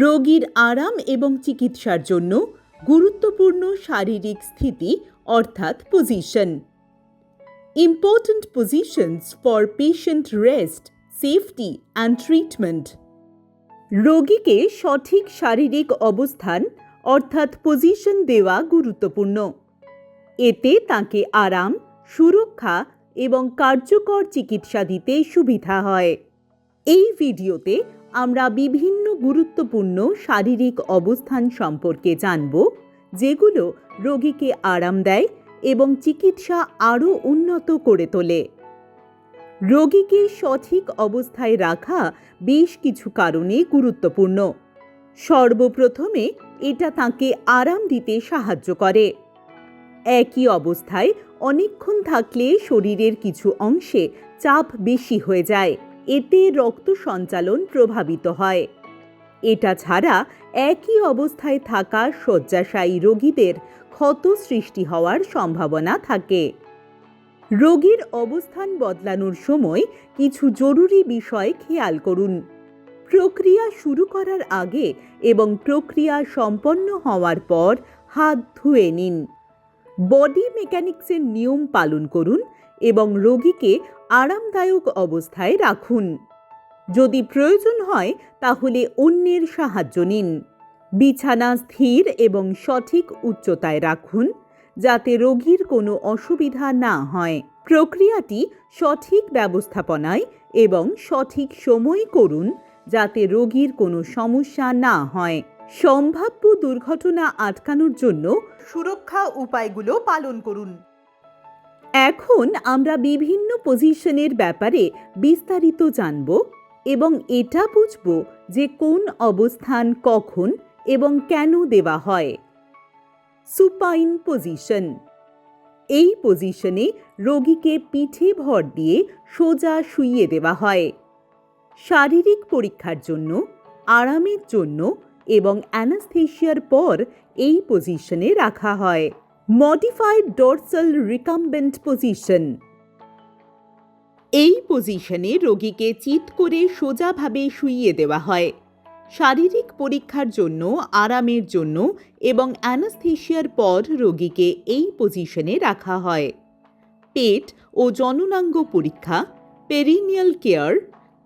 রোগীর আরাম এবং চিকিৎসার জন্য গুরুত্বপূর্ণ শারীরিক স্থিতি, অর্থাৎ position important positions for patient rest safety and treatment রোগীকে সঠিক শারীরিক অবস্থান, অর্থাৎ পজিশন দেওয়া গুরুত্বপূর্ণ। এতে তাকে আরাম, সুরক্ষা এবং কার্যকর চিকিৎসা দিতে সুবিধা হয়। এই ভিডিওতে আমরা বিভিন্ন গুরুত্বপূর্ণ শারীরিক অবস্থান সম্পর্কে জানব, যেগুলো রোগীকে আরাম দেয় এবং চিকিৎসা আরও উন্নত করে তোলে। রোগীকে সঠিক অবস্থায় রাখা বেশ কিছু কারণে গুরুত্বপূর্ণ। সর্বপ্রথমে এটা তাকে আরাম দিতে সাহায্য করে। একই অবস্থায় অনেকক্ষণ থাকলে শরীরের কিছু অংশে চাপ বেশি হয়ে যায়, এতে রক্ত সঞ্চালন প্রভাবিত হয়। এটা ছাড়া একই অবস্থায় থাকা শয্যাশায়ী রোগীদের ক্ষত সৃষ্টি হওয়ার সম্ভাবনা থাকে। রোগীর অবস্থান বদলানোর সময় কিছু জরুরি বিষয় খেয়াল করুন। প্রক্রিয়া শুরু করার আগে এবং প্রক্রিয়া সম্পন্ন হওয়ার পর হাত ধুয়ে নিন। বডি মেকানিক্সের নিয়ম পালন করুন এবং রোগীকে আরামদায়ক অবস্থায় রাখুন। যদি প্রয়োজন হয়, তাহলে অন্যের সাহায্য নিন। বিছানা স্থির এবং সঠিক উচ্চতায় রাখুন, যাতে রোগীর কোনো অসুবিধা না হয়। প্রক্রিয়াটি সঠিক ব্যবস্থাপনায় এবং সঠিক সময় করুন, যাতে রোগীর কোনো সমস্যা না হয়। সম্ভাব্য দুর্ঘটনা আটকানোর জন্য সুরক্ষা উপায়গুলো পালন করুন। এখন আমরা বিভিন্ন পজিশনের ব্যাপারে বিস্তারিত জানব। এবং এটা বুঝব যে কোন অবস্থান কখন এবং কেন দেওয়া হয়। Supine position. এই পজিশনে রোগীকে পিঠে ভর দিয়ে সোজা শুইয়ে দেওয়া হয়। শারীরিক পরীক্ষার জন্য, আরামের জন্য এবং অ্যানাস্থেশিয়ার পর এই পজিশনে রাখা হয়। Modified dorsal recumbent position. এই পজিশনে রোগীকে চিত করে সোজাভাবে শুইয়ে দেওয়া হয়। শারীরিক পরীক্ষার জন্য, আরামের জন্য এবং অ্যানাস্থেশিয়ার পর রোগীকে এই পজিশনে রাখা হয়। পেট ও জননাঙ্গ পরীক্ষা পেরিনিয়াল কেয়ার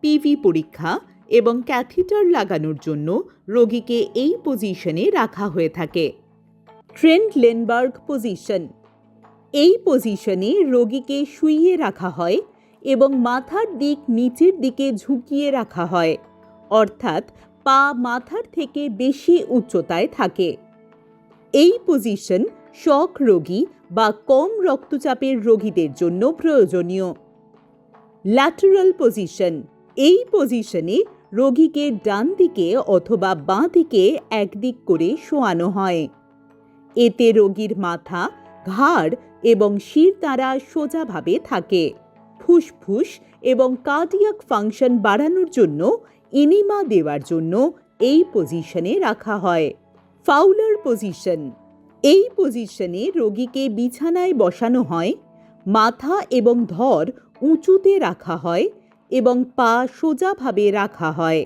পিভি পরীক্ষা এবং ক্যাথিটার লাগানোর জন্য রোগীকে এই পজিশনে রাখা হয়ে থাকে। ট্রেন্ড লেনবার্গ পজিশন এই পজিশনে রোগীকে শুইয়ে রাখা হয় এবং মাথার দিক নিচের দিকে ঝুঁকিয়ে রাখা হয়, অর্থাৎ পা মাথার থেকে বেশি উচ্চতায় থাকে। এই পজিশন শক রোগী বা কম রক্তচাপের রোগীদের জন্য প্রয়োজনীয়। ল্যাটারাল পজিশন এই পজিশনে রোগীকে ডান দিকে অথবা বাঁ দিকে একদিক করে শোয়ানো হয়। এতে রোগীর মাথা, ঘাড় এবং শির দ্বারা সোজাভাবে থাকে। ফুসফুস এবং কার্ডিয়াক ফাংশন বাড়ানোর জন্য ইনিমা দেওয়ার জন্য এই পজিশনে রাখা হয়। ফাউলার পজিশন এই পজিশনে রোগীকে বিছানায় বসানো হয়, মাথা এবং ধর উঁচুতে রাখা হয় এবং পা সোজাভাবে রাখা হয়।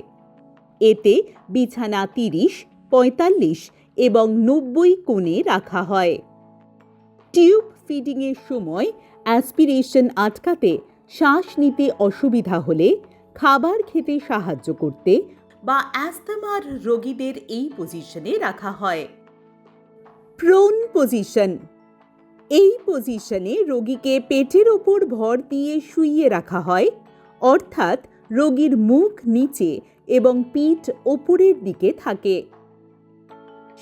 এতে বিছানা তিরিশ, পঁয়তাল্লিশ এবং নব্বই কোণে রাখা হয়। টিউব ফিডিংয়ের সময় অ্যাসপিরেশন আটকাতে শ্বাস নিতে অসুবিধা হলে খাবার খেতে সাহায্য করতে বা অ্যাস্তমার রোগীদের এই পজিশনে রাখা হয়। প্রোন পজিশন এই পজিশনে রোগীকে পেটের ওপর ভর দিয়ে শুইয়ে রাখা হয়, অর্থাৎ রোগীর মুখ নিচে এবং পিঠ ওপরের দিকে থাকে।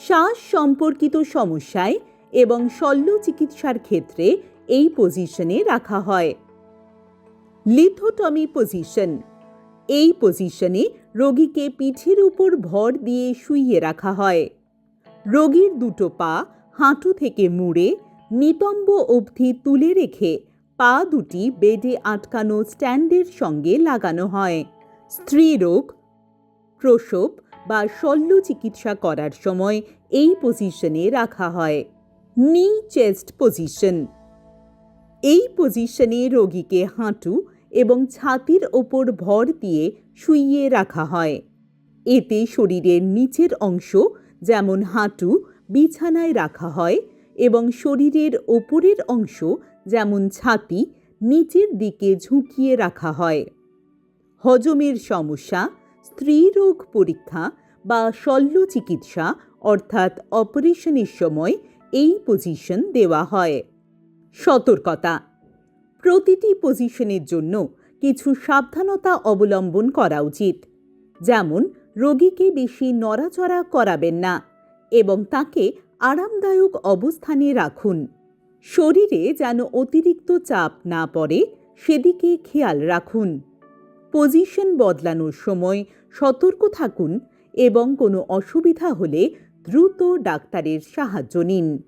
শ্বাস সম্পর্কিত সমস্যায় এবং শল্য চিকিৎসার ক্ষেত্রে এই পজিশনে রাখা হয়। লিথোটমি পজিশন এই পজিশনে রোগীকে পিঠের উপর ভর দিয়ে শুইয়ে রাখা হয়। রোগীর দুটো পা হাঁটু থেকে মুড়ে, নিতম্ব অবধি তুলে রেখে পা দুটি বেডে আটকানো স্ট্যান্ডের সঙ্গে লাগানো হয়। স্ত্রীরোগ প্রসব বা শল্য চিকিৎসা করার সময় এই পজিশনে রাখা হয়। নি চেস্ট পজিশন এই পজিশনে রোগীকে হাঁটু এবং ছাতির ওপর ভর দিয়ে শুইয়ে রাখা হয়। এতে শরীরের নিচের অংশ, যেমন হাঁটু, বিছানায় রাখা হয় এবং শরীরের ওপরের অংশ, যেমন ছাতি, নিচের দিকে ঝুঁকিয়ে রাখা হয়। হজমের সমস্যা স্ত্রীরোগ পরীক্ষা বা শল্য চিকিৎসা, অর্থাৎ অপারেশনের সময় এই পজিশন দেওয়া হয়। সতর্কতা। প্রতিটি পজিশনের জন্য কিছু সাবধানতা অবলম্বন করা উচিত। যেমন, রোগীকে বেশি নড়াচড়া করাবেন না এবং তাকে আরামদায়ক অবস্থানে রাখুন। শরীরে যেন অতিরিক্ত চাপ না পড়ে, সেদিকে খেয়াল রাখুন। পজিশন বদলানোর সময় সতর্ক থাকুন এবং কোনো অসুবিধা হলে দ্রুত ডাক্তারের সাহায্য নিন।